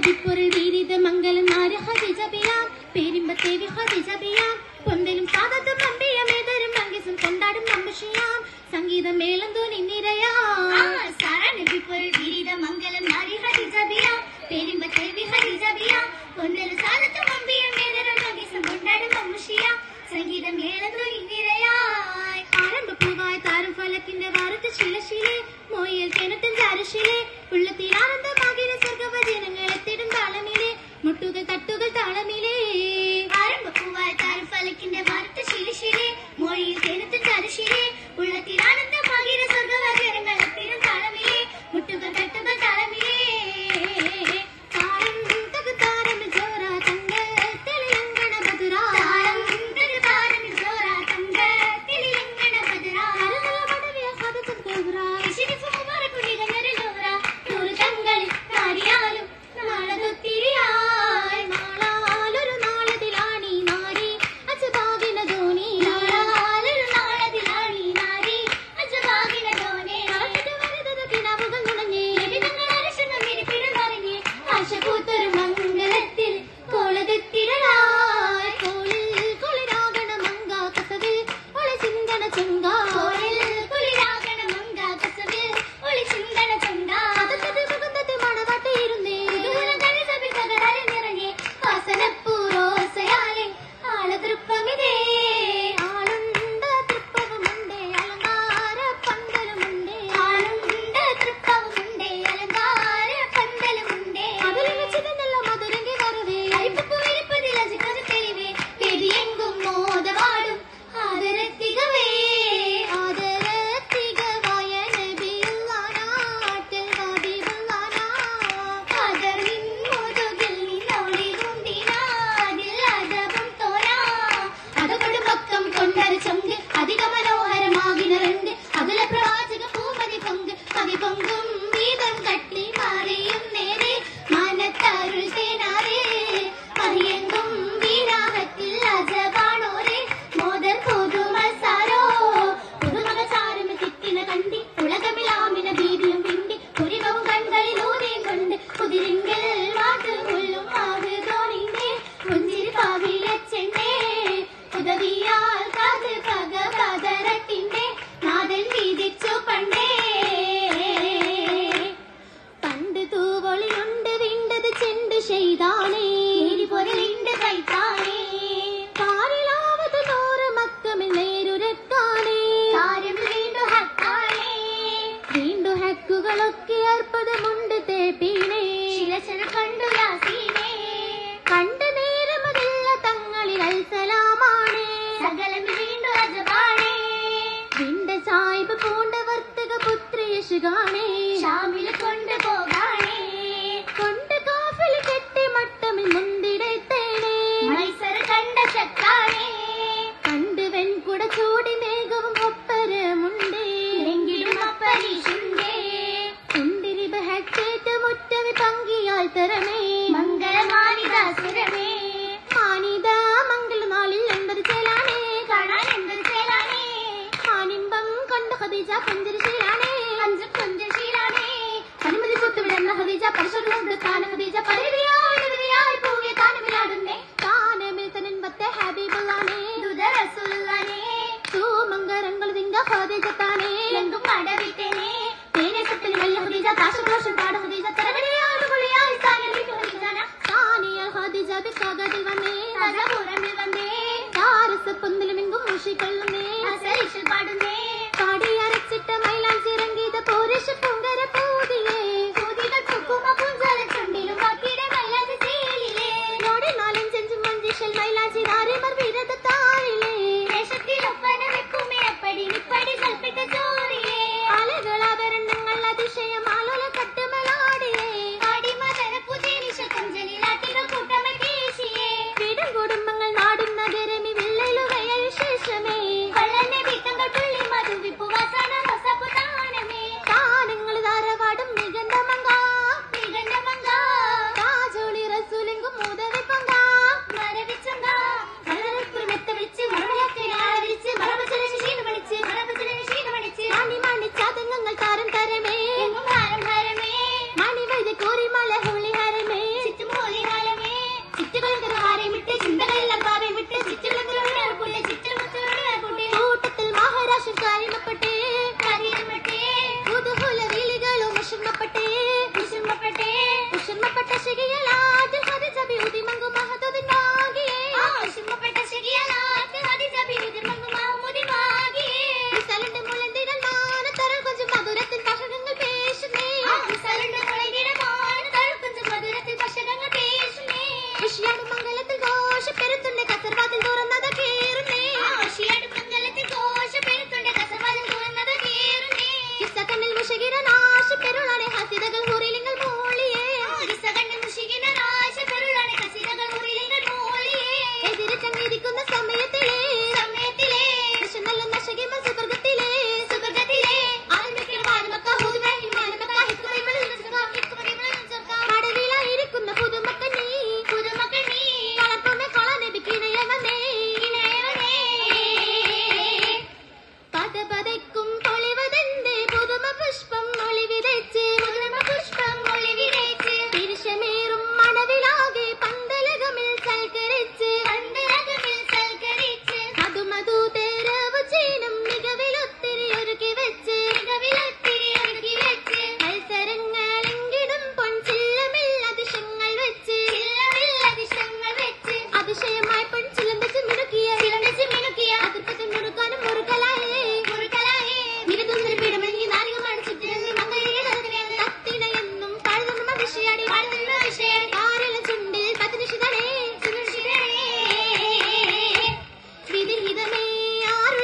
ഗതിപ്പൊരു വീരിത മംഗലം ആര് ഹതി ജപിയാം. പേരിമ്പത്തേവി ഹതി ജപിയാം. പൊന്തലും സാധത്തും അമ്പിയമേതരും മങ്കസും കൊണ്ടാടും അമ്പുഷിയാം. സംഗീതം മേളം തോന്നി നിരയാം. സാരണപ്പൊരു വീരിത മംഗലം ആര് ഹതി ജപിയാം. പേരിമ്പത്തേവി ഹതി ജപിയാം. പൊന്തലും സാധത്തും അമ്പിയമേതരും മങ്കസും കൊണ്ടാടും അമ്പുഷിയാം. സംഗീതം മേളം തോന്നി നിരയായി ആരംഭ പൂവായി അത്ഭുതമുണ്ട് തേപ്പീനെ. ശിരശന കണ്ടു യാസീനെ. കണ്ട നേരം അതല്ല തങ്ങളിൽ അൽസലാമാണ്. സകലം വീണ്ടു അജബാണേ വിണ്ട സാഹിബ് പൂണ്ട വർത്തക പുത്രയശുഗാണേ ഷാമിൽ കൊണ്ട് ರಸುಲ್ಲಾನೇ ತೂ ಮಂಗರಂಗಳು ದಿಂಗ ಹೋದೆ ಜತಾನೆ ನಂದು ಮಾಡಬಿಟ್ಟೇನೆ ಬೇರೆ ಸತ್ತಲಿನಲ್ಲಿ ಹೊದಿಜ ತಾಶ ದೋಷ ತಾಡ ಹೊದಿಜ ತರಗಡೆ ಅವರು ಗುಳಿಯ ಇಸಾನಲ್ಲಿ ಹೊದಿಜನ ಸಾನಿಯ ಹೊದಿಜ ಬೇಕಾಗದಿವನೇ ಅದರ ಪುರಮಿ ಬಂದೇ താരസ പൊന്നിലും എങ്കും മുഷിക്കൊള്ളുന്നേ അസരിഷ